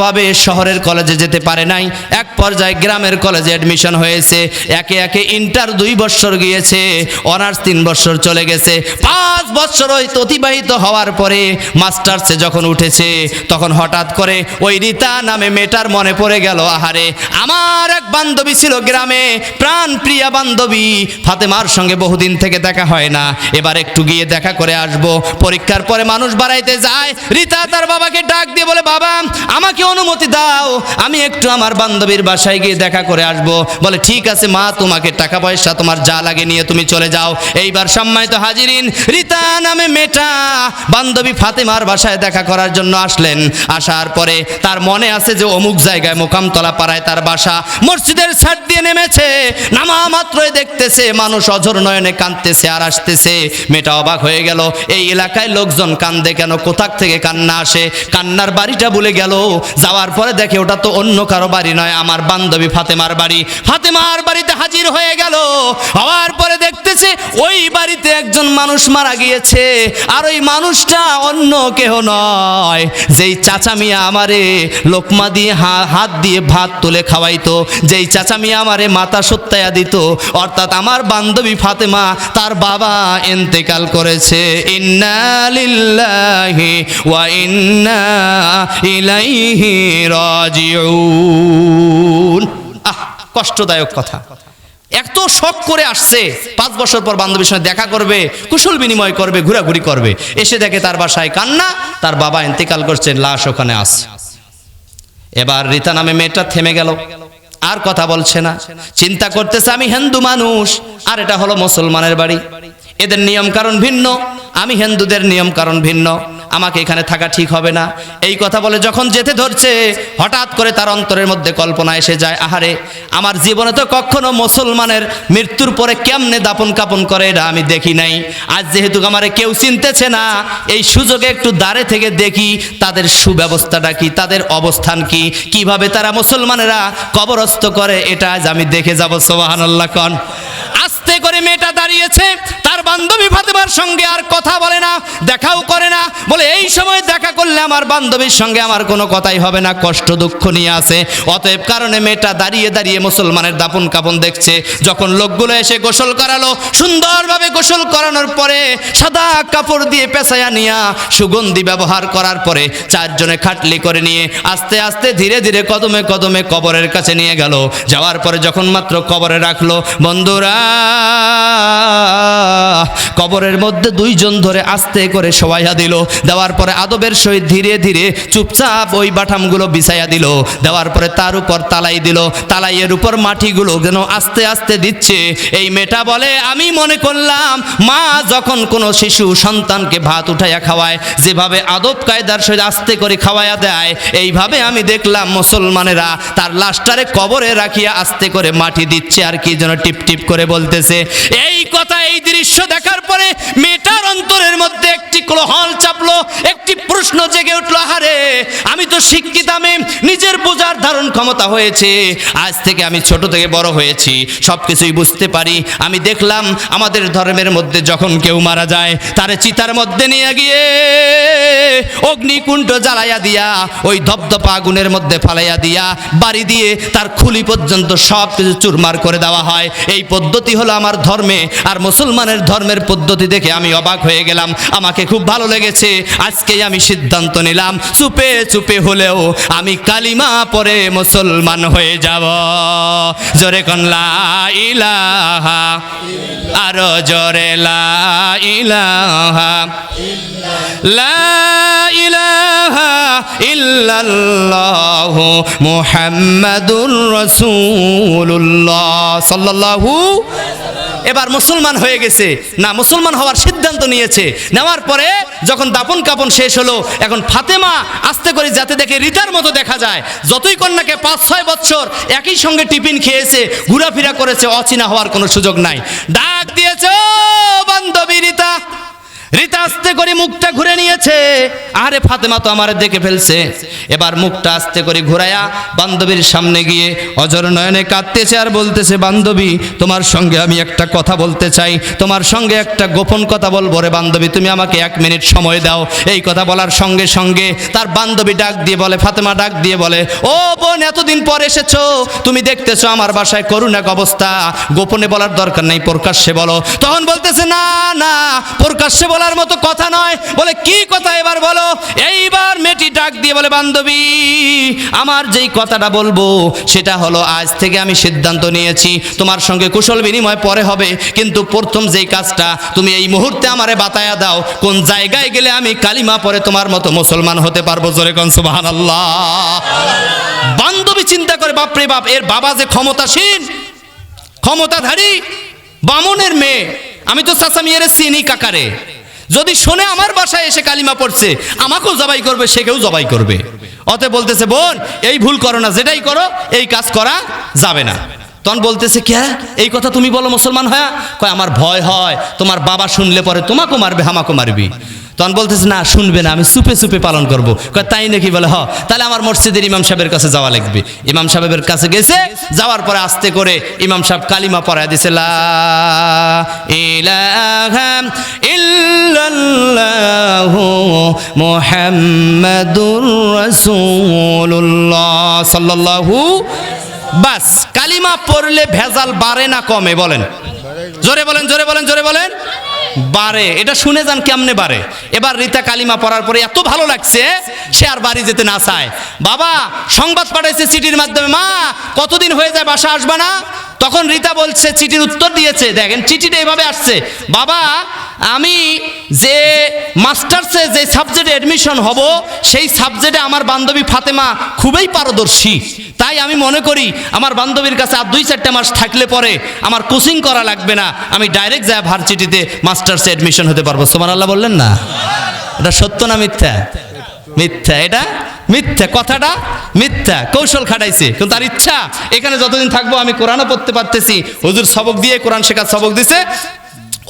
অভাবে শহরের কলেজে যেতে পারে নাই। এক পর্যায়ে গ্রামের কলেজে অ্যাডমিশন হয়েছে। একে একে ইন্টার দুই বছর গিয়েছে অনার্স তিন বছর চলে গেছে। পাঁচ বছর ওই অতিবাহিত হওয়ার পরে মাস্টার্সে যখন উঠেছে, তখন হঠাৎ করে ওই রীতা নামে মেয়েটার মনে পড়ে গেল, আহারে, আমার এক বান্ধবী ছিল গ্রামে, প্রাণ প্রিয়া বান্ধবী। ফাতেমার সঙ্গে বহুদিন থেকে দেখা হয় না। এবার একটু গিয়ে দেখা করে আসব। পরীক্ষার পরে মানুষ বাড়াইতে যায়। রীতা তার বাবাকে ডাক দিয়ে বলে, বাবা, আমাকে অনুমতি দাও, আমি একটু আমার বান্ধবীর বাসায় গিয়ে দেখা করে আসব। বলে, ঠিক আছে মা, তোমাকে টাকা পয়সা তোমার যা লাগে নিয়ে তুমি চলে যাও। এইবার সম্মানিত হাজিরিন, রীতা নামে মেটা বান্ধবী ফাতেমার বাসায় দেখা করার জন্য আসলেন। আসার পরে তার মনে আছে যে অমুক জায়গায় মোকামতলা পাড়ায় তার বাসা মসজিদের ছাদ দিয়ে নেমেছে। নামা মাত্রই দেখতেছে, মানুষ অঝর নয়নে কাঁদতেছে আর আসতেছে। মেয়েটা অবাক হয়ে গেল, এই এলাকায় লোকজন কান্দে কেন? কোথাক থেকে কান্না আসে? কান্নার বাড়িটা ভুলে গেল। যাওয়ার পরে দেখে ওটা তো অন্য কারও বাড়ি নয়, আমার বান্ধবী ফাতেমার বাড়ি। ফাতেমার বাড়িতে হাজির হয়ে গেল। হওয়ার পরে দেখতেছে ওই বাড়িতে একজন মানুষ মারা গিয়েছে, আর ওই মানুষটা অন্য কেহ নয়। যেই চাচা মিয়া আমারে লোকমা দিয়ে হাত দিয়ে ভাত তুলে খাওয়াইতো, যেই চাচা মিয়া আমারে মাথা সত্যায়া দিত, অর্থাৎ আমার বান্ধবী ফাতেমা তার বাবা এন্তেকাল করেছে। ইন্না লিল্লাহি ওয়া ইন্না ইলাইহি আহ, কষ্টদায়ক কথা। এত শখ করে আসছে, পাঁচ বছর পর বান্ধবীর সঙ্গে দেখা করবে, কুশল বিনিময় করবে, ঘোরাঘুরি করবে। এসে দেখে তার বাসায় কান্না, তার বাবা ইন্তেকাল করছেন, লাশ ওখানে আস এবার রীতা নামে মেয়েটা থেমে গেল। আর কথা বলছে না। চিন্তা করতেছে, আমি হিন্দু মানুষ, আর এটা হলো মুসলমানের বাড়ি। এদের নিয়ম কারণ ভিন্ন, আমি হিন্দুদের নিয়ম কারণ ভিন্ন। আমাকে এখানে থাকা ঠিক হবে না। এই কথা বলে যখন যেতে ধরছে, হঠাৎ করে তার অন্তরের মধ্যে কল্পনা এসে যায়, আহারে, আমার জীবনে তো কখনো মুসলমানের মৃত্যুর পরে কেমনে দাপন কাপন করে এটা আমি দেখি নাই। আজ যেহেতু আমারে কেউ চিনতেছে না, এই সুযোগে একটু দাঁড়ে থেকে দেখি তাদের সুব্যবস্থাটা কি, তাদের অবস্থান কি, কীভাবে তারা মুসলমানেরা কবরস্থ করে, এটা আজ আমি দেখে যাব সোবাহান্লাহ কন। আস্তে করে মেয়েটা দাঁড়িয়েছে, তার বান্ধবী ফাতেমার সঙ্গে আর কথা বলে না, দেখাও করে না, বলে, এই সময় দেখা করলে আমার বান্ধবীর সঙ্গে আমার কোনো কথাই হবে না, কষ্ট দুঃখ নিয়ে আসে অতএব কারণে মেয়েটা দাঁড়িয়ে দাঁড়িয়ে মুসলমানের দাপন কাপন দেখছে। যখন লোকগুলো এসে গোসল করালো, সুন্দরভাবে গোসল করানোর পরে সাদা কাপড় দিয়ে পেঁচায়া নিয়া সুগন্ধি ব্যবহার করার পরে চারজনে খাটলি করে নিয়ে আস্তে আস্তে ধীরে ধীরে কদমে কদমে কবরের কাছে নিয়ে গেল। যাওয়ার পরে যখন মাত্র কবরে রাখল, বন্ধুরা কবরের মধ্যে দুইজন ধরে আস্তে করে সবাইয়া দিল। দেওয়ার পরে আদবের সহিত ধীরে ধীরে চুপচাপ ওই বাটামগুলো বিছাইয়া দিল। দেওয়ার পরে তার উপর তালাই দিল। তালাইয়ের উপর মাটিগুলো যেন আস্তে আস্তে দিচ্ছে। এই মেয়েটা বলে, আমি মনে করলাম মা যখন কোনো শিশু সন্তানকে ভাত উঠাইয়া খাওয়ায়, যেভাবে আদব কায়দার সহিত আস্তে করে খাওয়াইয়া দেয়, এইভাবে আমি দেখলাম মুসলমানেরা তার লাশটারে কবরে রাখিয়া আস্তে করে মাটি দিচ্ছে আর কি যেন টিপ টিপ করে বলতেছে এই কথা, এই দৃশ্য দেখার পরে মেয়েটার অন্তরের মধ্যে একটি কোলাহল চাপলো, একটি প্রশ্ন জেগে উঠল, আহারে, আমি তো শিক্ষিত আমি নিজের বোঝার ধারণ ক্ষমতা হয়েছে, আজ থেকে আমি ছোট থেকে বড় হয়েছি সব কিছুই বুঝতে পারি, আমি দেখলাম আমাদের ধর্মের মধ্যে যখন কেউ মারা যায়, তারে চিতার মধ্যে নিয়ে গিয়ে অগ্নিকুণ্ড জ্বালাইয়া দিয়া, ওই ধপধপা আগুনের মধ্যে ফালাইয়া দিয়া, বাড়ি দিয়ে তার খুলি পর্যন্ত সব কিছু চুরমার করে দেওয়া হয়। এই পদ্ধতি হলো আমার ধর্মে আর মুসলমানের ধর্মের পদ্ধতি দেখে আমি অবাক হয়ে গেলাম। আমাকে খুব ভালো লেগেছে। আজকেই আমি সিদ্ধান্ত নিলাম, চুপে চুপে হলেও আমি কালিমা পরে মুসলমান হয়ে যাব। জোরে কনলা ইলাহা আরও জোরে, লা ইলাহা লা ইলাহা ইল্লাল্লাহ মুহাম্মাদুর রাসূলুল্লাহ সাল্লাল্লাহু এবার মুসলমান হয়ে গেছে। না, মুসলমান হওয়ার সিদ্ধান্ত নিয়েছে। নেওয়ার পরে যখন দাপন কাপন শেষ হলো, এখন ফাতেমা আস্তে করে যাতে দেখে রিতার মতো দেখা যায়। যতই কন্যাকে পাঁচ, ছয় বছর একই সঙ্গে টিফিন খেয়েছে, ঘোরাফেরা করেছে, অচেনা হওয়ার কোনো সুযোগ নাই। ডাক দিয়েছে বান্ধবী রিতা রিতা আস্তে করে মুখটা ঘুরে নিয়েছে। আরে ফাতেমা তো আমার দেখে ফেলছে। এবার মুখটা আস্তে করে ঘুরায়া বান্ধবীর সামনে গিয়ে অজর নয়নে কাঁদতেছে আর বলতেছে, বান্ধবী, তোমার সঙ্গে আমি একটা কথা বলতে চাই। তোমার সঙ্গে একটা গোপন কথা বলব রে বান্ধবী। তুমি আমাকে এক মিনিট সময় দাও। এই কথা বলার সঙ্গে সঙ্গে তার বান্ধবী ডাক দিয়ে বলে, ফাতেমা ডাক দিয়ে বলে, ও বোন, এতদিন পর এসেছ। তুমি দেখতেছো আমার বাসায় করুন এক অবস্থা। গোপনে বলার দরকার নেই, প্রকাশ্যে বলো। তখন বলতেছে, না না, প্রকাশ্যে বলার মতো কথা নয়। বলে, কি কথা এবার বলো? এইবার মেয়েটি ডাক দিয়ে বলে, বান্ধবী, আমার যেই কথাটা বলব, সেটা হলো আজ থেকে আমি সিদ্ধান্ত নিয়েছি। তোমার সঙ্গে কুশল বিনিময় পরে হবে, কিন্তু প্রথম যেই কাজটা, তুমি এই মুহূর্তে আমারে বাতায়া দাও। কোন জায়গায় গেলে আমি কালিমা পরে তোমার মতো মুসলমান হতে পারব? জোরে কন বান্ধবী চিন্তা করে বাপরে বাপ, এর বাবা যে ক্ষমতাসীন, ক্ষমতাধারী, বামনের মেয়ে। আমি তো চাচা মেয়ের চিনি কাকারে। যদি শোনে আমার বাসায় এসে কালিমা পড়ছে, আমাকেও জবাই করবে সে কেউ জবাই করবে। অতে বলতেছে, বোন, এই ভুল করো না, যেটাই করো, এই কাজ করা যাবে না। তখন বলতেছে, কে? এই কথা তুমি বলো মুসলমান হ্যাঁ? কয়, আমার ভয় হয়, তোমার বাবা শুনলে পরে তোমাকেও মারবে হামাকে মারবি। তখন বলতেছে, না, শুনবে না, আমি সুপে সুপে পালন করব। তাই নাকি? বলে, হ, তাহলে আমার মসজিদের ইমাম সাহেবের কাছে যাওয়া লাগবে। ইমাম সাহেবের কাছে গেছে, যাওয়ার পরে আস্তে করে ইমাম সাহেব কালিমা পড়ায় দিছে বাস, কালিমা পড়লে ভেজাল বাড়ে না কমে, বলেন। জোরে বলেন জোরে বলেন জোরে বলেন। বারে। এটা শুনে যান কেমনে বারে। এবার রিতা কালিমা পড়ার পরে এত ভালো লাগছে, সে আর বাড়ি যেতে না চায়। বাবা, সংবাদ পাঠাইছে চিঠির মাধ্যমে, মা, কতদিন হয়ে যায় বাসা আসবে না? তখন রিতা বলছে, চিঠির উত্তর দিয়েছে। দেখেন, চিঠিটা এভাবে আসছে। বাবা আমি যে মাস্টার্সে যে সাবজেক্টে অ্যাডমিশন হব, সেই সাবজেক্টে আমার বান্ধবী ফাতেমা খুবই পারদর্শী। তাই আমি মনে করি, আমার বান্ধবীর কাছে আর দুই চারটে মাস থাকলে পরে আমার কোচিং করা লাগবে না। আমি ডাইরেক্ট যায় ভার্সিটিতে মাস্টার্সে অ্যাডমিশন হতে পারব। সোমান আল্লাহ বললেন না? এটা সত্য না মিথ্যা? মিথ্যা। এটা মিথ্যা। কথাটা মিথ্যা। কৌশল খাটাইছে। কিন্তু তার ইচ্ছা, এখানে যতদিন থাকব আমি কোরআনও পড়তে পারতেছি। হুজুর সবক দিয়ে কোরআন শেখার সবক দিছে।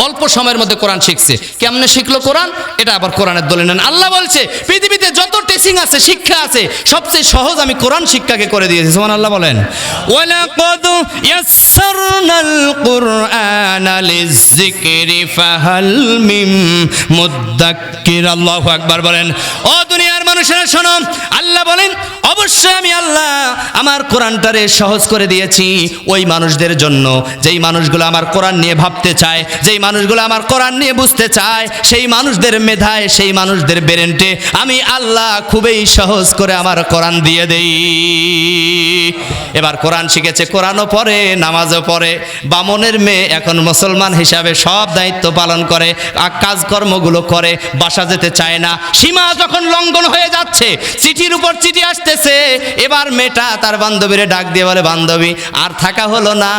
অল্প সময়ের মধ্যে কোরআন শিখছে। কেমনে শিখলো কোরআন? এটা আবার কোরআনের দলে নেন। আল্লাহ বলছে, পৃথিবীতে যত টেসিং আছে, শিক্ষা আছে, সবচেয়ে সহজ আমি কোরআন শিক্ষাকে করে দিয়েছি। সুমান আল্লাহ বলেন আল্লাহু আকবার বলেন। ও দুনিয়ার মানুষেরা শোনো, আল্লাহ বলেন অবশ্যই আমি আল্লাহ আমার কোরআনটারে সহজ করে দিয়েছি। ওই মানুষদের জন্য, যেই মানুষগুলো আমার কোরআন নিয়ে ভাবতে চায়, যেই মানুষগুলো আমার কোরআন নিয়ে বুঝতে চায়, সেই মানুষদের মেধায়, সেই মানুষদের বেরেন্টে আমি আল্লাহ খুবই সহজ করে আমার কোরআন দিয়ে দেই। এবার কোরআন শিখেছে, কোরআনও পড়ে, নামাজও পড়ে, বামনের মেয়ে এখন মুসলমান হিসাবে সব দায়িত্ব পালন করে কাজকর্মগুলো করে, বাসা যেতে চায় না। সীমা যখন লঙ্ঘন হয়ে যাচ্ছে, চিঠির উপর চিঠি আসতেছে এবার মেয়েটা তার বান্ধবীরে ডাক দিয়ে বলে, বান্ধবী, আর থাকা হলো না।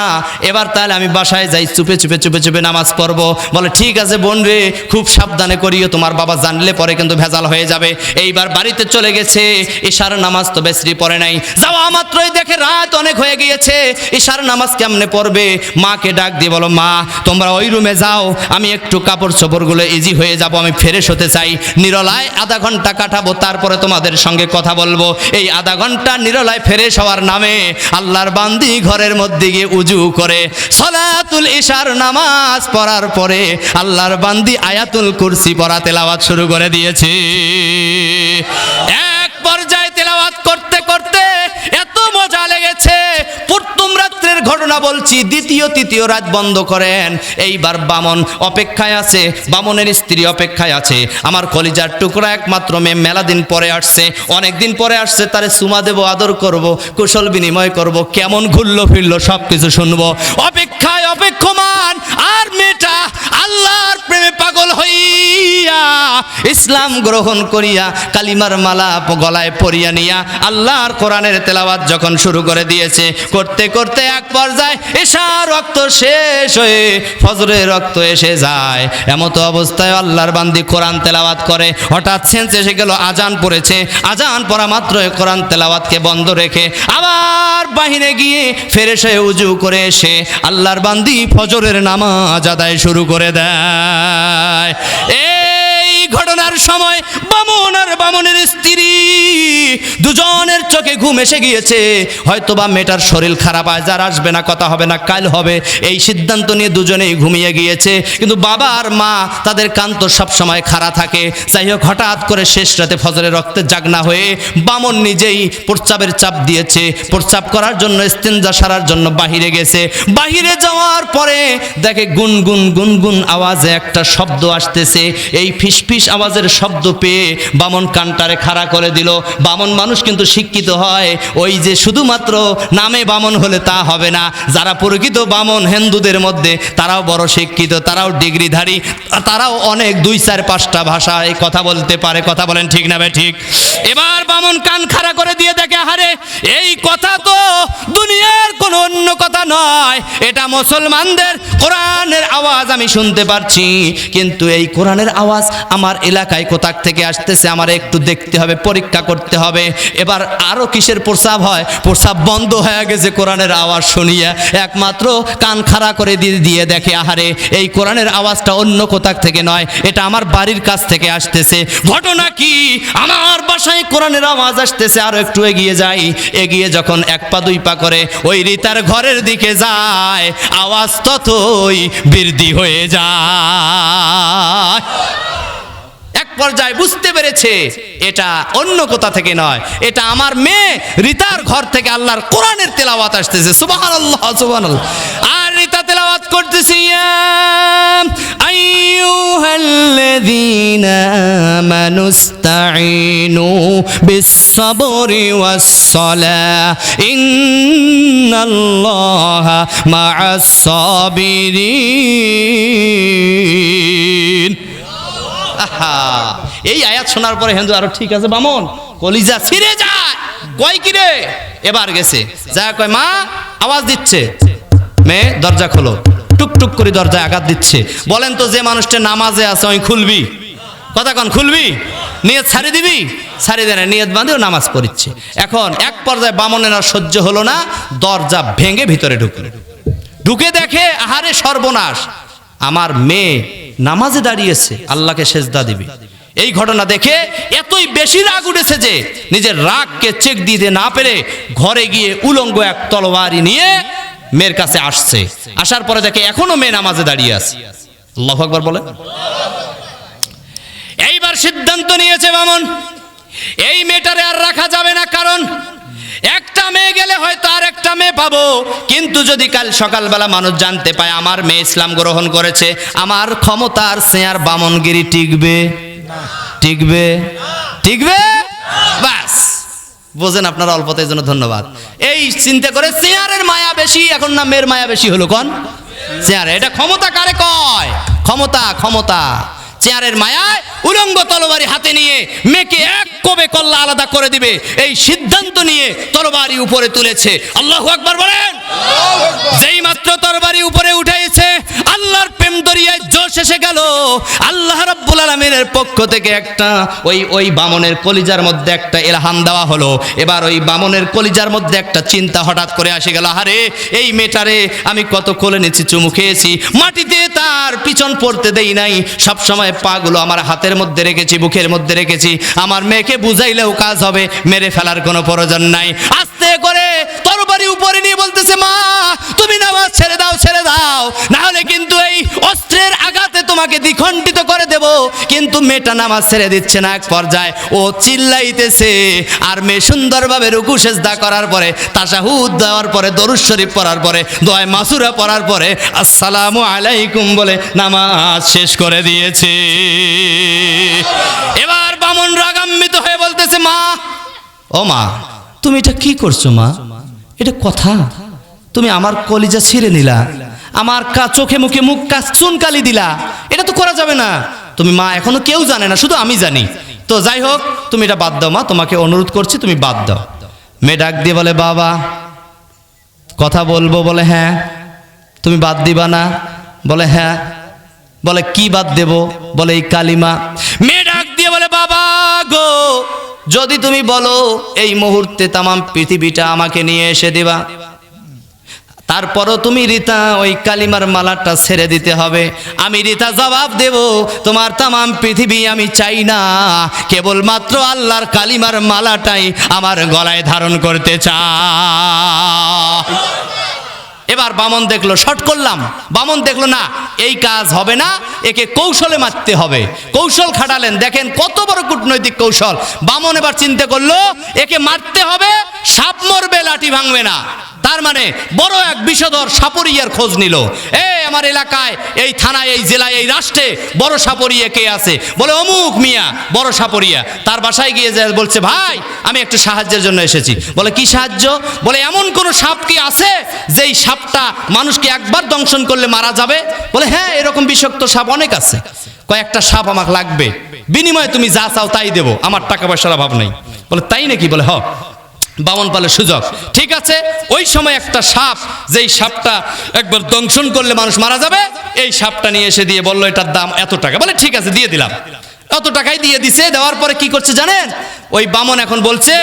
এবার তাহলে আমি বাসায় যাই, চুপে চুপে চুপে চুপে নামাজ পড়ব। বলে, ঠিক আছে বোন রে, খুব সাবধানে করিও, তোমার বাবা জানলে পরে কিন্তু ভেজাল হয়ে যাবে। এইবার বাড়িতে চলে গেছে এশার নামাজ তো বেশি পড়ে নাই। যাওয়া মাত্রই দেখে রাত অনেক হয়ে গিয়েছে। এশার নামাজ কেমনে পড়বে? মাকে ডাক দিয়ে বলো, মা, তোমরা ওই রুমে যাও, আমি একটু কাপড় চোপড়গুলো ইজি হয়ে যাব, আমি ফ্রেশ হতে চাই। নিরলায় আধা ঘণ্টা কাটাবো, তারপরে তোমাদের সঙ্গে কথা বলব। এই আধা ঘণ্টা নিরলায় ফেরে হওয়ার নামে আল্লাহর বান্দি ঘরের মধ্যে গিয়ে উজু করে। সলাতুল ইশার নামাজ পড়ার পরে আল্লাহর বান্দি আয়াতুল কুরসি পড়া তেলাওয়াত শুরু করে দিয়েছে। এক পর্যায়ে তেলাওয়াত করতে করতে মজা লেগেছে। প্রথম রাত্রের ঘটনা বলছি, দ্বিতীয়, তৃতীয় রাত বন্ধ করেন। এইবার বামন অপেক্ষায় আছে, বামনের স্ত্রী অপেক্ষায় আছে। আমার কলিজার টুকরা একমাত্র মেয়ে মেলা দিন পরে আসছে। অনেক দিন পরে আসছে, তারে সুমা দেব, আদর করব, কুশল বিনিময় করব, কেমন ঘুরলো ফিরলো সব কিছু শুনব। অপেক্ষায় অপেক্ষমান আর মেয়েটা আল্লাহর প্রেমে পাগল হইয়া ইসলাম গ্রহণ করিয়া কালিমার মালা গলায় পরিয়া নিয়া আল্লাহর কোরআনের তেলাওয়াত যখন শুরু করে দিয়েছে, করতে করতে এক পর্যায়ে এসা রক্ত শেষ হয়ে ফজরের রক্ত এসে যায়। এমতো অবস্থায় আল্লাহর বান্দি কোরআন তেলাওয়াত করে। হঠাৎ সেন্স এসে গেল, আজান পড়েছে। আজান পড়া মাত্র কোরআন তেলাওয়াতকে বন্ধ রেখে আবার বাহিরে গিয়ে হয়ে উজু করে এসে আল্লাহর বান্দি ফজরের নামাজ আদায় শুরু করে দেয়। এ ঘটনার সময় বামন আর বামনের স্ত্রী দুজনের চোখে ঘুম এসে গিয়েছে। হয়তো বা মেয়েটার শরীর খারাপ, আজ আর আসবে না, কথা হবে না, কাল হবে। এই সিদ্ধান্ত নিয়ে দুজনেই ঘুমিয়ে গিয়েছে। কিন্তু বাবা আর মা, তাদের কান্ত সবসময় খাড়া থাকে। যাই হোক, হঠাৎ করে শেষ রাতে ফজরের রক্তে জাগনা হয়ে বামন নিজেই প্রস্রাবের চাপ দিয়েছে। প্রস্রাব করার জন্য ইস্তেঞ্জা সারার জন্য বাহিরে গেছে। বাহিরে যাওয়ার পরে দেখে গুনগুন গুনগুন আওয়াজে একটা শব্দ আসতেছে। এই ফিসফিস আওয়াজের শব্দ পেয়ে বামন কানটারে খাড়া করে দিল। বামন মানুষ কিন্তু শিক্ষিত হয়। ওই যে শুধুমাত্র নামে বামন হলে তা হবে না। যারা প্রকৃত বামন হিন্দুদের মধ্যে, তারাও বড় শিক্ষিত, তারাও ডিগ্রিধারী, তারাও অনেক দুই, চার, পাঁচটা ভাষায় কথা বলতে পারে। কথা বলেন ঠিক না ভাই ঠিক? এবার বামন কান খাড়া করে দিয়ে দেখে হারে এই কথা তো দুনিয়ার কোনো অন্য কথা নয়। এটা মুসলমানদের কোরআনের আওয়াজ আমি শুনতে পারছি। কিন্তু এই কোরআনের আওয়াজ আমার এলাকায় কোথাক থেকে আসতেছে, আমার একটু দেখতে হবে, পরীক্ষা করতে হবে। এবার আরও কিসের প্রস্রাব হয়? প্রস্রাব বন্ধ হয়ে গেছে কোরআনের আওয়াজ শুনিয়া। একমাত্র কান খাড়া করে দিয়ে দিয়ে দেখে, আহারে, এই কোরআনের আওয়াজটা অন্য কোথাক থেকে নয়, এটা আমার বাড়ির কাছ থেকে আসতেছে। ঘটনা কি? আমার বাসায় কোরআনের আওয়াজ আসতেছে, আরও একটু এগিয়ে যাই। এগিয়ে যখন এক পা দুই পা করে ওই রিতার ঘরের দিকে যায়, আওয়াজ ততই বৃদ্ধি হয়ে যায়। এক পর্যায়ে বুঝতে পেরেছে, এটা অন্য কোথা থেকে নয়। এটা আমার মেয়ে রিতার ঘর থেকে আল্লাহর কোরআনের তেলাওয়াত আসতেছে। সুবাহান আল্লাহ সুবাহান আর রিতা তেলাওয়াত করতেছে আইয়ুহাল্লাযীনা আমানুস্তাঈনু বিস-সাবরি ওয়াস-সালাহ। ইন্নাল্লাহা মা'আস-সাবিরিন। এই আয়াত শোনার পরে হিন্দু আরও ঠিক আছে, বামন, কলিজা ছিঁড়ে যায়। কয় কি রে? এবার গেছে। যা কয়, মা, আওয়াজ দিচ্ছে। মেয়ে, দরজা খোলো। টুক টুক করে দরজায় আঘাত দিচ্ছে। বলেন তো, যে মানুষটা নামাজে আছে, ওই খুলবি। কথা কন, খুলবি? নিয়ত ছাড়ি দিবি? ছাড়ি দেয় নিয়ত বাঁধেও, নামাজ পড়িচ্ছে। এখন এক পর্যায়ে বামনের আর সহ্য হলো না, দরজা ভেঙে ভিতরে ঢুকলো। ঢুকে দেখে, আহারে সর্বনাশ! আমার মেয়ে নামাজে দাঁড়িয়েছে, আল্লাহকে সেজদা দিবি। এই ঘটনা দেখে এতই বেশি রাগ উঠেছে যে নিজের রাগকে চেক দিতে না পেরে ঘরে গিয়ে উলঙ্গ এক তলোয়ারি নিয়ে মেয়ের কাছে আসছে। আসার পরে দেখে এখনও মেয়ে নামাজে দাঁড়িয়ে আছে। আল্লাহ আকবার বলে এইবার সিদ্ধান্ত নিয়েছে বামন, এই মেয়েটারে আর রাখা যাবে না কারণ একটা মেয়ে গেলে হয়তো আর একটা মেয়ে পাবো। কিন্তু যদি কাল সকালবেলা মানুষ জানতে পায়, আমার মেয়ে ইসলাম গ্রহণ করেছে, আমার ক্ষমতার সেয়ার বামনগিরি টিকবে। টিকবে। টিকবে? বাস বোঝেন আপনারা অল্পতের জন্য ধন্যবাদ। এই চিন্তা করে চেয়ারের মায়া বেশি, এখন না মেয়ের মায়া বেশি হলো, কোন? চেয়ারে এটা ক্ষমতা কারে কয়? ক্ষমতা ক্ষমতা। চেয়ারের মায়ায় উলঙ্গ তলবারি হাতে নিয়ে মেয়েকে এক কবে কল্লা আলাদা করে দিবে। এই সিদ্ধান্ত নিয়ে তরবারি উপরে তুলেছে। আল্লাহ আকবার বলেন। যেই মাত্র তরবারি উপরে উঠেছে আল্লাহর প্রেম দরিয়ায় জোশ এসে গেল। আল্লাহ রাব্বুল আলামিনের পক্ষ থেকে একটা ওই ওই বামনের কলিজার মধ্যে একটা এলহাম দেওয়া হলো। এবার ওই বামনের কলিজার মধ্যে একটা চিন্তা হঠাৎ করে আসে গেল। আরে এই মেয়েটারে আমি কত কোলে নিয়েছি চুমু খেয়েছি। মাটিতে তার পিছন পড়তে দেই নাই। সব সময় পাগুলো আমার হাতের মধ্যে রেখেছি, বুকের মধ্যে রেখেছি। আমার মেয়েকে বুঝাইলেও কাজ হবে, মেরে ফেলার কোনো প্রয়োজন নাই। আস্তে করে তরবারি উপরে নিয়ে বলতেছে মা তুমি নামাজ ছেড়ে দাও ছেড়ে দাও। না হলে কিন্তু এই অস্ত্রের আঘাতে তোমাকে দ্বিখণ্ডিত করে দেব। কিন্তু মেয়েটা নামাজ ছেড়ে দিচ্ছে না। এক পর্যায়ে ও চিল্লাইতেছে। আর মেয়ে সুন্দরভাবে রুকু সেজদা করার পরে, তাশাহুদ দেওয়ার পরে, দরুদ শরীফ পড়ার পরে, দোয়ায় মাসুরা পড়ার পরে, আসসালামু আলাইকুম বলে নামাজ শেষ করে দিয়েছে। এবার বামন রাগান্বিত হয়ে বলতেছে, মা, ও মা, তুমি এটা কি করছ মা? এটা কথা? তুমি আমার কলিজা ছিঁড়ে নিলা, আমার কা চোখে মুখে মুখ কাজ চুনকালি দিলা, এটা তো করা যাবে না। তুমি মা এখনও কেউ জানে না, শুধু আমি জানি। তো যাই হোক, তুমি এটা বাদ দাও মা, তোমাকে অনুরোধ করছি, তুমি বাদ দাও। মেয়ে ডাক দিয়ে বলে, বাবা, কথা বলব, বলে হ্যাঁ। তুমি বাদ দিবা না, বলে হ্যাঁ। বলে কি বাদ দেব, বলে এই কালিমা। মেয়ে ডাক দিয়ে বলে, বাবা গো, যদি তুমি বলো, এই মুহূর্তে তামাম পৃথিবীটা আমাকে নিয়ে এসে দিবা। তারপরও তুমি রিতা, ওই কালিমার মালাটা ছেড়ে দিতে হবে। আমি রিতা জবাব দেব, তোমার তামাম পৃথিবী আমি চাই না। কেবলমাত্র আল্লাহর কালিমার মালাটাই আমার গলায় ধারণ করতে চাই। এবার বামন দেখল, শট করলাম। বামন দেখল, না, এই কাজ হবে না, একে কৌশলে মারতে হবে। কৌশল খাটালেন, দেখেন কত বড় কূটনৈতিক কৌশল। বামন এবার চিন্তা করল, একে মারতে হবে, সাপ মরবে, লাঠি ভাঙবে না। তার মানে বড় এক বিষধর সাপরিয়ার খোঁজ নিল। এ, আমার এলাকায়, এই থানায়, এই জেলায়, এই রাষ্ট্রে বড় সাপরিয়া কে আছে? বলে, অমুক মিয়া, বড় সাপরিয়া তার বাসায় গিয়ে যায় বলছে, ভাই, আমি একটু সাহায্যের জন্য এসেছি। বলে, কি সাহায্য? বলে, এমন কোন সাপ কি আছে যেই সাপটা মানুষকে একবার দংশন করলে মারা যাবে? বলে হ্যাঁ এরকম বিষাক্ত সাপ অনেক আছে। কয়েকটা সাপ আমাকে লাগবে। বিনিময়ে তুমি যা চাও তাই দেবো। আমার টাকা পয়সার অভাব নেই। বলে, তাই নাকি? বলে, হ। বামন পালের সুযোগ। ঠিক আছে? ওই সময় একটা সাপ, যেই সাপটা একবার দংশন করলে মানুষ মারা যাবে, এই সাপটা নিয়ে এসে দিয়ে বলল, এটার দাম এত টাকা। বলে, ঠিক আছে, দিয়ে দিলাম। অত টাকাই দিয়ে দিছে, দেওয়ার পরে কি করছে জানেন? ওই বামন এখন বলছে,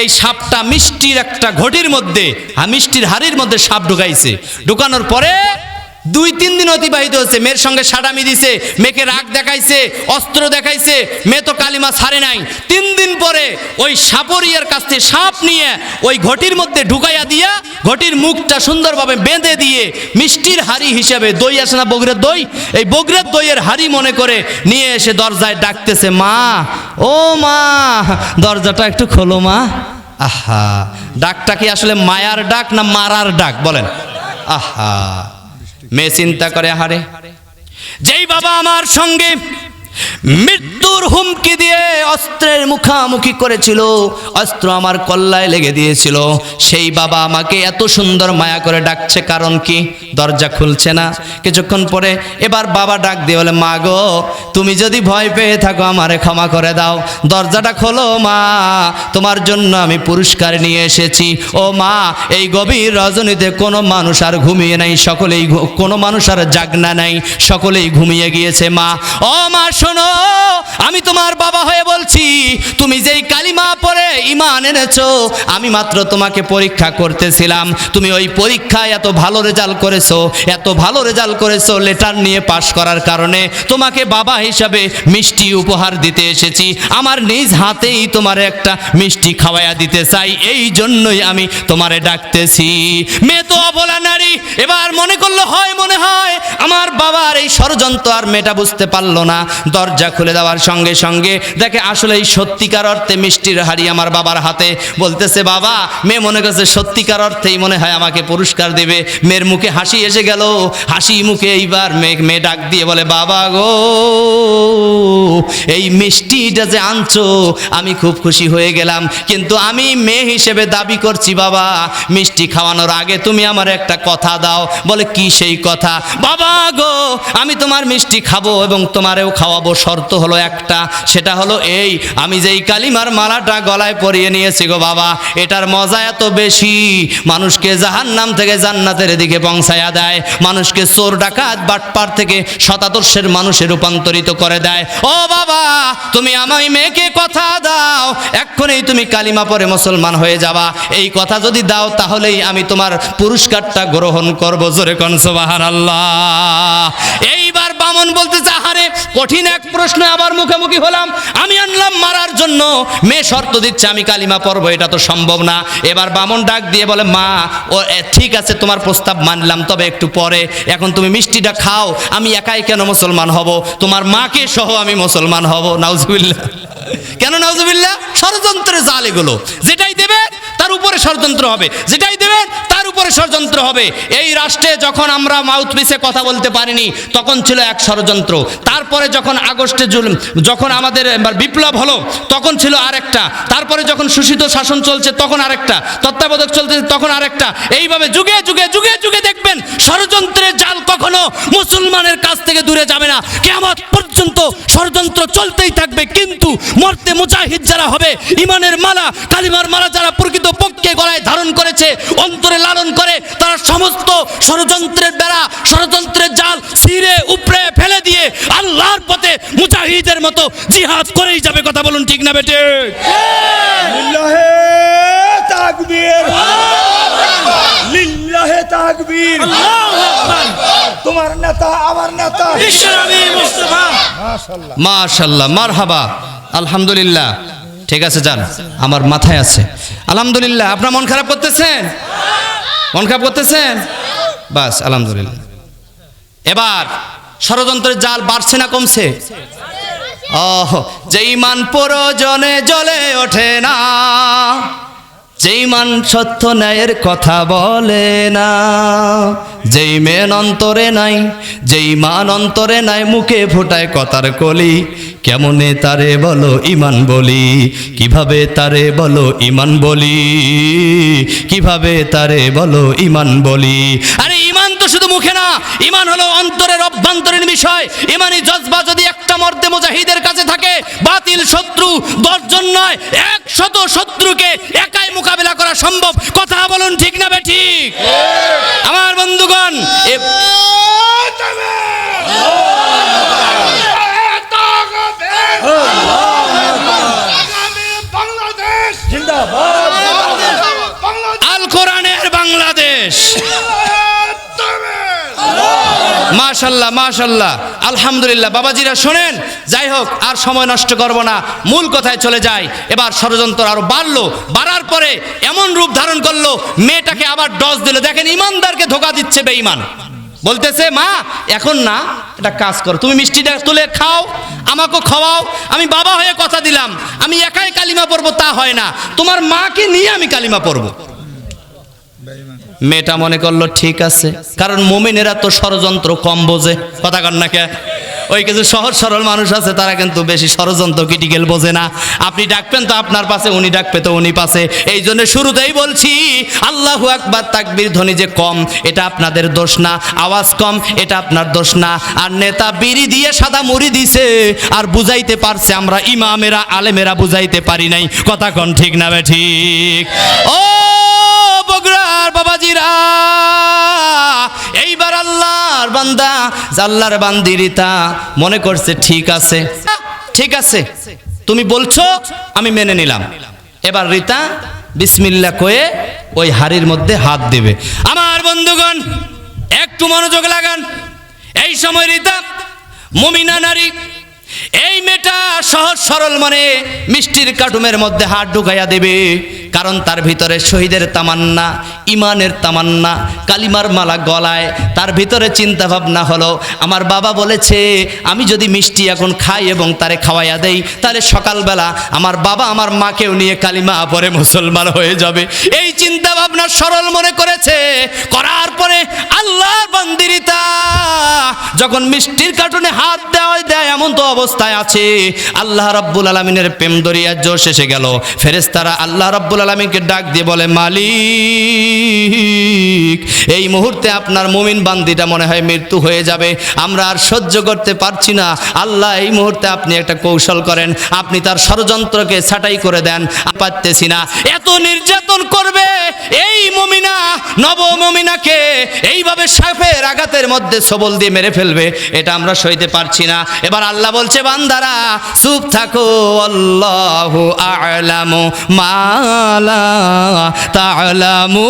এই সাপটা মিষ্টির একটা ঘটির মধ্যে মিষ্টির হাড়ির মধ্যে সাপ ঢুকাইছে। ঢুকানোর পরে দুই, তিন দিন অতিবাহিত হচ্ছে। মেয়ের সঙ্গে সাডামি দিছে মেয়েকে রাগ দেখাইছে, অস্ত্র দেখাইছে, মেয়ে তো কালিমা ছাড়ে নাই। তিন দিন পরে ওই সাপরিয়ার কাছ থেকে সাপ নিয়ে ওই ঘটির মধ্যে ঢুকাইয়া দিয়া, ঘটির মুখটা সুন্দরভাবে বেঁধে দিয়ে মিষ্টির হাড়ি হিসাবে দই আসে না বগরের দই? এই বগরের দইয়ের হাড়ি মনে করে নিয়ে এসে দরজায় ডাকতেছে, মা, ও মা, দরজাটা একটু খোলো মা। আহা, ডাকটা কি আসলে মায়ার ডাক না মারার ডাক? বলেন। আহা। মেয়ে চিন্তা করে হারে। যেই বাবা আমার সঙ্গে মৃত্যুর হুমকি দিয়ে অস্ত্রের মুখামুখি করেছিল, অস্ত্র আমার কল্লায় লেগে দিয়েছিল। সেই বাবা আমাকে এত সুন্দর মায়া করে ডাকছে, কারণ কি? দরজা খুলছে না। কিছুক্ষণ পরে এবার বাবা ডাক দিয়ে বলে, মা গো, তুমি যদি ভয় পেয়ে থাকো, আমারে ক্ষমা করে দাও। দরজাটা খোলো, মা। তোমার জন্য আমি পুরস্কার নিয়ে এসেছি। ও মা, এই গভীর রজনীতে কোনো মানুষ আর ঘুমিয়ে নাই, সকলেই কোনো মানুষ আর জাগনা নাই, সকলেই ঘুমিয়ে গিয়েছে, মা। ও মা শোনো, আমি তোমার বাবা হয়ে বলছি, তুমি যেই কালিমা পরে ইমান এনেছো, আমি মাত্র তোমাকে পরীক্ষা করতেছিলাম। তুমি ওই পরীক্ষায় এত ভালো রেজাল্ট করেছ, এত ভালো রেজাল্ট করেছ, লেটার নিয়ে পাশ করার কারণে তোমাকে বাবা হিসাবে মিষ্টি উপহার দিতে এসেছি। আমার নিজ হাতেই তোমার একটা মিষ্টি খাওয়াইয়া দিতে চাই, এই জন্যই আমি তোমারে ডাকতেছি। মেয়ে তো অবলা নারী, এবার মনে করল, হয় মনে হয়, আমার বাবার এই ষড়যন্ত্র আর মেয়েটা বুঝতে পারল না। দরজা খুলে দেওয়ার সঙ্গে সঙ্গে দেখে আসলে এই সত্যিকার অর্থে মিষ্টির হাড়ি আমার বাবার হাতে। বলতেছে, বাবা, মেয়ে মনে করছে সত্যিকার অর্থেই মনে হয় আমাকে পুরস্কার দেবে। মেয়ের মুখে হাসি এসে গেল। হাসি মুখে এইবার মেয়ে মেয়ে ডাক দিয়ে বলে, বাবা গো, এই মিষ্টিটা যে আনছো, আমি খুব খুশি হয়ে গেলাম। কিন্তু আমি মেয়ে হিসেবে দাবি করছি, বাবা, মিষ্টি খাওয়ানোর আগে তুমি আমার একটা কথা দাও। বলে, কি সেই কথা? বাবা গো, আমি তোমার মিষ্টি খাব এবং তোমারেও খাওয়াবো। শর্ত হলো একটা। সেটা হলো এই, আমি যেই কালিমার মালাটা গলায় পরিয়ে নিয়েছি গো বাবা, এটার মজা এত বেশি। মানুষকে জাহান্নাম থেকে জান্নাতের দিকে পৌঁছায়া দেয়, মানুষকে চোর ডাকাত বাটপার থেকে শতাদর্শের মানুষে রূপান্তরিত করে দেয়। ও বাবা, তুমি আমায় মেয়েকে কথা দাও, এক্ষুনি তুমি কালিমা পরে মুসলমান হয়ে যাবা। এই কথা যদি দাও তাহলেই আমি তোমার পুরস্কারটা গ্রহণ করব, জোরে কনসবাহার আল্লাহ এইবার বামন বলতে চাহারে কঠিন এক প্রশ্ন আবার মুখোমুখি হলাম। আমি আনলাম মারার জন্য। মেয়ে শর্ত দিচ্ছে, আমি কালিমা পড়ব, এটা তো সম্ভব না। এবার বামন ডাক দিয়ে বলে, মা, ও ঠিক আছে, তোমার প্রস্তাব মানলাম, তবে একটু পরে। এখন তুমি মিষ্টিটা খাও, আমি একাই কেন মুসলমান হব? তোমার মাকে সহ আমি মুসলমান হব। নাউজুবিল্লাহ। কেন নাউজুবিল্লাহ? ষড়যন্ত্রে জাল এগুলো। যেটাই দেবে, তার উপরে ষড়যন্ত্র হবে। যেটাই ষড়যন্ত্র হবে। এই রাষ্ট্রে যখন আমরা মাউথপিসে কথা বলতে পারিনি, তখন ছিল এক ষড়যন্ত্র। তারপরে যখন আগস্টে যখন আমাদের বিপ্লব হলো, তখন ছিল আরেকটা। তারপরে যখন শোষিত শাসন চলছে, তখন আরেকটা। তত্ত্বাবধায়ক চলছে, তখন আরেকটা। এইভাবে যুগে যুগে যুগে যুগে দেখবেন, ষড়যন্ত্রের জাল কখনো মুসলমানের কাছ থেকে দূরে যাবে না। কেমন পর্যন্ত ষড়যন্ত্র চলতেই থাকবে, কিন্তু মরতে মুজাহিদ যারা হবে, ইমানের মালা, কালিমার মালা যারা প্রকৃত পক্ষে গলায় ধারণ করেছে, অন্তরে লালন করে তারা সমস্ত ষড়যন্ত্রের বেড়া ষড়যন্ত্রের জাল ছিঁড়ে উপড়ে ফেলে দিয়ে আল্লাহর পথে মুজাহিদের মতো জিহাদ করেই যাবে কথা বলুন ঠিক না বেটে? তোমার নেতা আমার নেতা। মাশাল্লাহ মারহাবা। আলহামদুলিল্লাহ। ঠিক আছে যান। আমার মাথায় আছে। আলহামদুলিল্লাহ আপনার মন খারাপ করতেছেন? মন খারাপ করতেছেন? বাস, আলহামদুলিল্লাহ। এবার ষড়যন্ত্রের জাল বাড়ছে না কমছে? ও যে ইমান প্রয়োজনে জ্বলে ওঠে না। যেই মান সত্য ন্যায়ের কথা বলে না, যেই মেন অন্তরে নাই, যেই মান অন্তরে নাই, মুখে ফোটায় কথার কলি, কেমনে তারে বলো ইমান বলি? কীভাবে তারে বলো ইমান বলি? কীভাবে তারে বলো ইমান বলি? আরে ইমান মুখে না। ইমান হলো অন্তরের অভ্যন্তরীণ বিষয়। ইমানি জজবা যদি একটা মর্দে মুজাহিদের কাছে থাকে বাতিল শত্রু দশজন নয় একশত শত্রুকে একাই মোকাবিলা করা সম্ভব। কথা বলুন ঠিক না বে ঠিক? আমার বন্ধুগণ মাশাল্লাহ মাশাল্লাহ। আলহামদুলিল্লাহ, বাবাজিরা শোনেন, যাই হোক, আর সময় নষ্ট করব না। মূল কথায় চলে যাই। এবার ষড়যন্ত্র আরও বাড়লো, বাড়ার পরে এমন রূপ ধারণ করল, মেয়েটাকে আবার ডস দিল। দেখেন, ইমানদারকে ধোকা দিচ্ছে বেঈমান। বলতেছে, মা, এখন না এটা কাজ করো। তুমি মিষ্টিটা তুলে খাও, আমাকে খাওয়াও। আমি বাবা হয়ে কথা দিলাম। আমি একাই কালিমা পড়ব, তা হয় না। তোমার মাকে নিয়ে আমি কালিমা পড়ব। মেয়েটা মনে করল, ঠিক আছে। কারণ মোমেনেরা তো ষড়যন্ত্র কম বোঝে। কথা কন না কে? ওই কিছু সহজ সরল মানুষ আছে, তারা কিন্তু বেশি ষড়যন্ত্র ক্রিটিক্যাল বোঝে না। আপনি ডাকবেন তো আপনার পাশে, উনি ডাকবে তো উনি পাশে। এই জন্য শুরুতেই বলছি, আল্লাহু আকবার, তাকবীর ধ্বনি যে কম, এটা আপনাদের দোষ না। আওয়াজ কম, এটা আপনার দোষ না। আর নেতা বিড়ি দিয়ে সাদা মুড়ি দিছে, আর বুঝাইতে পারছে আমরা ইমামেরা, আলেমেরা বুঝাইতে পারি নাই। কথা কন ঠিক না ঠিক? ও এইবার আল্লাহর বান্দা আল্লাহর বান্দিরিতা মনে করছে ঠিক আছে। ঠিক আছে, তুমি বলছো, আমি মেনে নিলাম। এবার রিতা বিসমিল্লা কয়ে ওই হাড়ির মধ্যে হাত দেবে। আমার বন্ধুগণ, একটু মনোযোগ লাগান। এই সময় রিতা, মুমিনা নারী এই মেয়েটা সহজ সরল মনে মিষ্টির কাটুমের মধ্যে হাত ঢুকাইয়া দেবে, কারণ তার ভিতরে শহীদের তামান্না, ইমানের তামান্না, কালিমার মালা গলায়, তার ভিতরে চিন্তা ভাবনা হলো, আমার বাবা বলেছে, আমি যদি মিষ্টি এখন খাই এবং তারে খাওয়াইয়া দেই, তাহলে সকালবেলা আমার বাবা আমার মাকেও নিয়ে কালিমা পরে মুসলমান হয়ে যাবে। এই চিন্তা ভাবনা সরল মনে করেছে, করার পরে আল্লাহর বান্দিরিতা যখন মিষ্টির কার্টুনে হাত দেওয়া দেয়, এমন তো অবস্থায় আছে। আল্লাহ রাব্বুল আলমিনের প্রেম দরিয়া জোশ এসে গেল। ফেরেস্তারা আল্লাহ রাব্বুল আলমীকে ডাক দিয়ে বলে, মালিক, এই মুহূর্তে আপনার মুমিন বান্দিটা মনে হয় মৃত্যু হয়ে যাবে। আমরা আর সহ্য করতে পারছি না। আল্লাহ, এই মুহূর্তে আপনি একটা কৌশল করেন। আপনি তার ষড়যন্ত্রকে ছাঁটাই করে দেন। পারতেছি না। এত নির্যাতন করবে এই মমিনা, নব মমিনাকে। এইভাবে সাপের আঘাতের মধ্যে সবল দিয়ে মেরে ফেলবে। এটা আমরা সইতে পারছি না। এবার আল্লাহ বলছে বান্দারা চুপ থাকো আল্লাহ আলামু মালা তালামু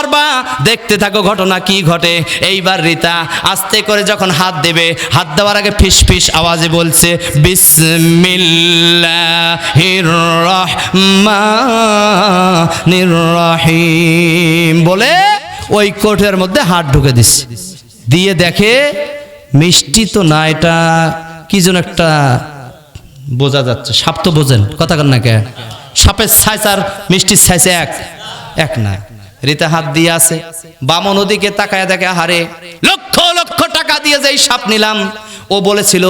পারবা? দেখতে থাকো ঘটনা কি ঘটে। এইবার রিতা আস্তে করে যখন হাত দেবে, হাত দেওয়ার আগে ফিস ফিস আওয়াজে বলছে বলে ওই কোঠের মধ্যে হাত ঢুকে দিচ্ছে দিয়ে দেখে, মিষ্টি তো না এটা, কি যেন একটা বোঝা যাচ্ছে। সাপ তো বোঝেন, কথা কন না কে সাপের সাইজ আর মিষ্টির সাইজ এক। এক না। রিতা হাত দিয়ে আছে। বামন ওদিকে তাকায় দেখে হারে লক্ষ লক্ষ টাকা দিয়ে যেই সাপ নিলাম। ও বলেছিল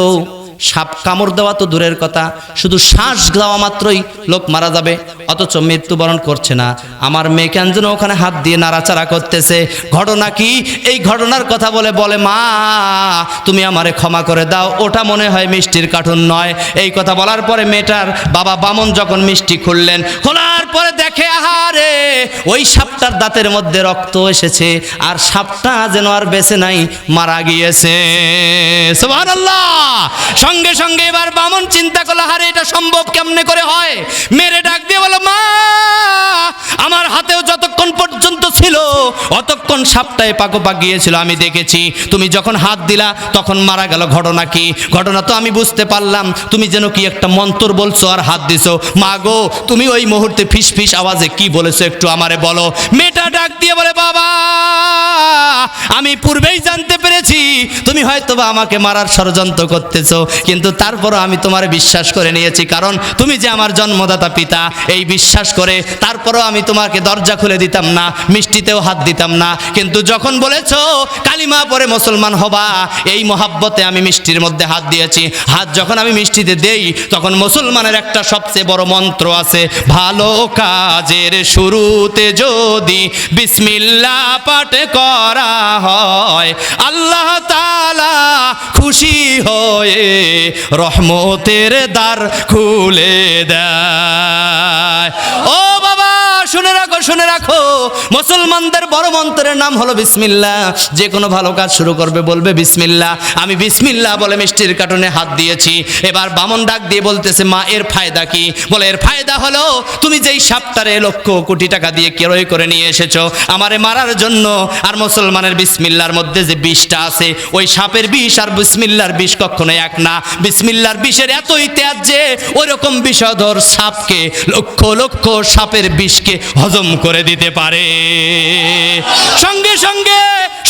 সাপ কামড় দেওয়া তো দূরের কথা। শুধু শ্বাস দেওয়া মাত্রই লোক মারা যাবে, অথচ মৃত্যুবরণ করছে না। আমার মেয়ে কেন যেন ওখানে হাত দিয়ে নাড়াচাড়া করতেছে? ঘটনা কি? এই ঘটনার কথা বলে বলে, মা, তুমি আমারে ক্ষমা করে দাও। ওটা মনে হয় মিষ্টির কার্টুন নয়। এই কথা বলার পরে মেয়েটার বাবা বামন যখন মিষ্টি খুললেন, খোলার পরে দেখে, আহারে, ওই সাপটার দাঁতের মধ্যে রক্ত এসেছে, আর সাপটা যেন আর বেছে নাই, মারা গিয়েছে। সুবহানাল্লাহ! সঙ্গে সঙ্গে এবার বামন চিন্তা করল হারে এটা সম্ভব কেমনে করে হয়? মেরে ডাক দিয়ে বলো মা, আমার হাতেও যতক্ষণ পর্যন্ত ছিল, অতক্ষণ সাপটায় পাকো পাক গিয়েছিল, আমি দেখেছি। তুমি যখন হাত দিলা, তখন মারা গেল ঘটনা কি? ঘটনা তো আমি বুঝতে পারলাম। তুমি যেন কি একটা মন্ত্র বলছো আর হাত দিছো। মা গো, তুমি ওই মুহূর্তে ফিস ফিস আওয়াজে কি বলেছ একটু আমারে বলো। মেয়েটা ডাক দিয়ে বলে, বাবা, আমি পূর্বেই জানতে পেরেছি। তুমি হয়তো বা আমাকে মারার ষড়যন্ত্র করতেছো, কিন্তু তারপরও আমি তোমার বিশ্বাস করে নিয়েছি। কারণ তুমি যে আমার জন্মদাতা পিতা, এই বিশ্বাস করে, তারপরও আমি তোমাকে দরজা খুলে দিতাম না, মিষ্টিতেও হাত দিতাম না। কিন্তু যখন বলেছ, কালিমা পরে মুসলমান হবা, এই মহাব্বতে আমি মিষ্টির মধ্যে হাত দিয়েছি। হাত যখন আমি মিষ্টিতে দেই, তখন মুসলমানের একটা সবচেয়ে বড় মন্ত্র আছে, ভালো কাজের শুরুতে যদি বিসমিল্লা পাঠ করা হয়, আল্লাহ তালা খুশি হয়ে রহমতের দ্বার খুলে দেয়। ও বাবা! শুনে রাখো শুনে রাখো। মুসলমানদের বড় মন্ত্রের নাম হলো বিসমিল্লা যে কোনো ভালো কাজ শুরু করবে, বলবে বিসমিল্লা আমি বিসমিল্লা বলে মিষ্টির কার্টুনে হাত দিয়েছি। এবার বামন ডাক দিয়ে বলতেছে, মা, এর ফায়দা কি? বলে, এর ফায়দা হলো, তুমি যেই সাপটারে লক্ষ কোটি টাকা দিয়ে ক্রয় করে নিয়ে এসেছ, আমারে মারার জন্য আর মুসলমানের বিসমিল্লার মধ্যে যে বিষটা আছে, ওই সাপের বিষ আর বিসমিল্লার বিষ কখনো এক না। বিসমিল্লার বিষের এতই তেজ যে ওই রকম বিষধর সাপকে, লক্ষ লক্ষ সাপের বিষকে হজম করে দিতে পারে। সঙ্গে সঙ্গে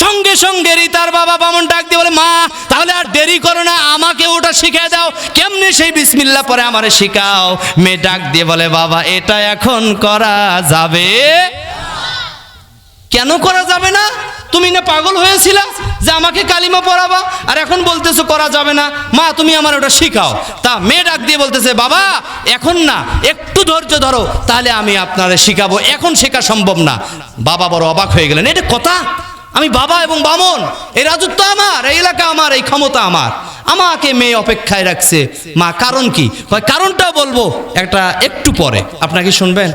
সঙ্গে সঙ্গে রিতার বাবা বামন ডাক দিয়ে বলে, মা, তাহলে আর দেরি করো না, আমাকে ওটা শিখে দাও। কেমনে সেই বিসমিল্লা পরে আমারে শিখাও। মেয়ে ডাক দিয়ে বলে, বাবা, এটা এখন করা যাবে? কেন করা যাবে না? তুমি না পাগল হয়েছিলা যে আমাকে কালিমা পড়াবা? আর এখন বলতেছো করা যাবে না। মা, তুমি আমার ওটা শিখাও। তা মেয়ে ডাক দিয়ে বলতেছে, বাবা, এখন না, একটু ধৈর্য ধরো, তাহলে আমি আপনারে শিখাবো। এখন শেখা সম্ভব না। বাবা বড় অবাক হয়ে গেলেন। এটা কথা? আমি বাবা এবং বামন, এই রাজত্ব আমার, এই এলাকা আমার, এই ক্ষমতা আমার। আমাকে মেয়ে অপেক্ষায় রাখছে। মা, কারণ কি? কয়, কারণটাও বলব, একটা একটু পরে। আপনাকে শুনবেন?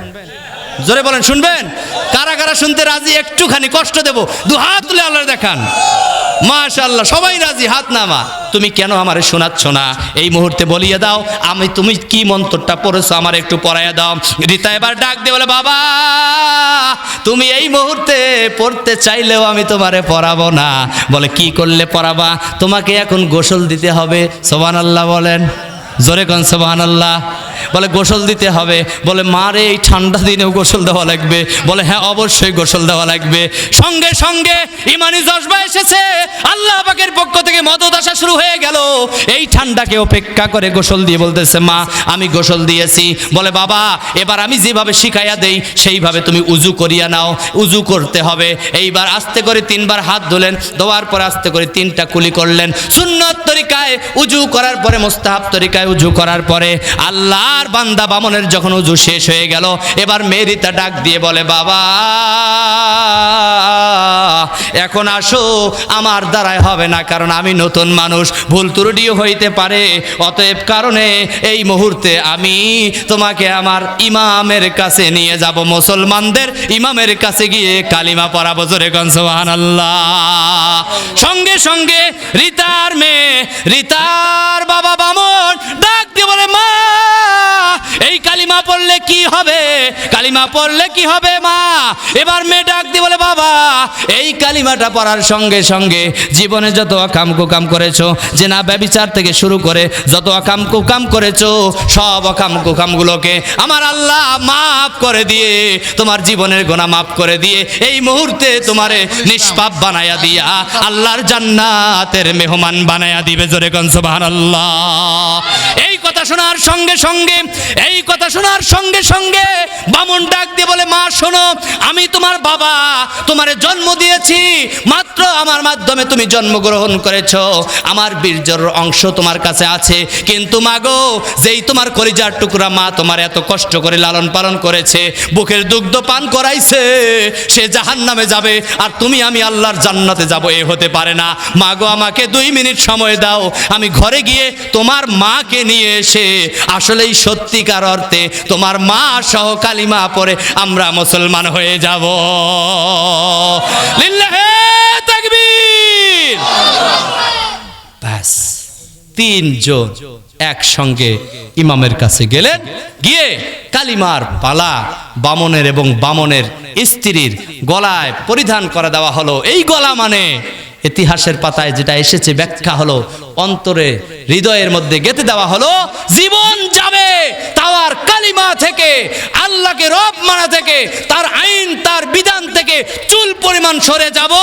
জোরে বলেন, শুনবেন? কারা কারা শুনতে রাজি? একটুখানি কষ্ট দেব। দু হাত তুলে আল্লাহ দেখান। মাশাল্লাহ সবাই রাজি, হাত নামা। তুমি কেন আমারে শোনাচ্ছ না? এই মুহূর্তে বলিয়ে দাও, আমি তুমি কি মন্ত্রটা পড়েছো আমার একটু পড়াইয়া দাও। রীতা এবার ডাক দিয়ে বলে, বাবা, তুমি এই মুহূর্তে পড়তে চাইলেও আমি তোমারে পড়াবো না। বলে, কি করলে পড়াবা? তোমাকে এখন গোসল দিতে হবে সোবান আল্লাহ বলেন। জোরে কন সোবান আল্লাহ বলে, গোসল দিতে হবে। বলে মারে এই ঠান্ডা দিনেও গোসল দেওয়া লাগবে। বলে হ্যাঁ অবশ্যই গোসল দেওয়া লাগবে। সঙ্গে সঙ্গে ইমানি জজবা এসেছে। আল্লাহ পাকের পক্ষ থেকে মদত আসা শুরু হয়ে গেল। এই ঠান্ডাকে অপেক্ষা করে গোসল দিয়ে বলতেছে, মা, আমি গোসল দিয়েছি। বলে, বাবা, এবার আমি যেভাবে শিখাইয়া দেই, সেইভাবে তুমি উজু করিয়া নাও। উজু করতে হবে। এইবার আস্তে করে তিনবার হাত ধুলেন। ধোয়ার পর আস্তে করে তিনটা কুলি করলেন। সুন্নত তরিকায় উজু করার পরে, মোস্তাহাব তরিকায় উজু করার পরে আল্লাহর বান্দা বামনের যখন উজু শেষ হয়ে গেল, এবার মেরিতা ডাক দিয়ে বলে, বাবা, এখন আসো, আমার দ্বারাই হবে না, কারণ আমি নতুন মানুষ, ভুল ত্রুটিও হইতে পারে। অতএব কারণে এই মুহূর্তে আমি তোমাকে আমার ইমামের কাছে নিয়ে যাব। মুসলমানদের ইমামের কাছে গিয়ে কালিমা পড়াবো, জোরে কনসবাহান আল্লাহ সঙ্গে সঙ্গে রিতার মেয়ে, রিতার বাবা বামন ডাক দিয়ে বলে, মা কালিমা পড়লে কি হবে? কালিমা পড়লে কি হবে, মা? এবার মেয়ে ডাক দিয়ে বলে, বাবা, এই কালিমাটা পড়ার সঙ্গে সঙ্গে জীবনে যত অকাম কুকাম করেছ, যে না ব্যবিচার থেকে শুরু করে যত অকাম কুকাম করেছ, সব অকাম কুকামগুলোকে আমার আল্লাহ মাফ করে দিয়ে, তোমার জীবনের গোনা মাফ করে দিয়ে, এই মুহূর্তে তোমারে নিষ্পাপ বানায়া দিয়া আল্লাহর জান্নাতের মেহমান বানায়া দিবে, জোরে কন, সুবহানাল্লাহ। এই কথা শোনার সঙ্গে সঙ্গে, এই কথা শোনার সঙ্গে সঙ্গে বামন ডাক দিয়ে বলে, মা, শোনো, আমি তোমার বাবা, তোমারে জন্ম দিয়েছি, মাত্র আমার মাধ্যমে তুমি জন্মগ্রহণ করেছ। আমার বীর্যর অংশ তোমার কাছে আছে, কিন্তু মাগো যেই তোমার কলিজার টুকরা মা তোমার এত কষ্ট করে লালন পালন করেছে, বুকের দুগ্ধ পান করাইছে, সে জাহান নামে যাবে, আর তুমি, আমি আল্লাহর জান্নাতে যাব, এ হতে পারে না। মাগো আমাকে দুই মিনিট সময় দাও, আমি ঘরে গিয়ে তোমার মাকে নিয়ে এসে আসলেই সত্যিকার অর্থে তোমার মা সহ কালিমা পরে আমরা মুসলমান হয়ে যাব। লিল্লাহে তাকবীর। ব্যাস, তিনজন একসঙ্গে ইমামের কাছে গেলেন। গিয়ে কালিমার পালা বামনের এবং বামনের স্ত্রীর গলায় পরিধান করে দেওয়া হলো। এই গলা মানে ইতিহাসের পাতায় যেটা এসেছে ব্যাখ্যা হলো, অন্তরে হৃদয়ের মধ্যে গেঁথে দেওয়া হলো, জীবন যাবে তাওয়ার কালিমা থেকে, আল্লাহকে রব মানা থেকে, তার আইন, তার বিধান থেকে চুল পরিমাণ সরে যাব।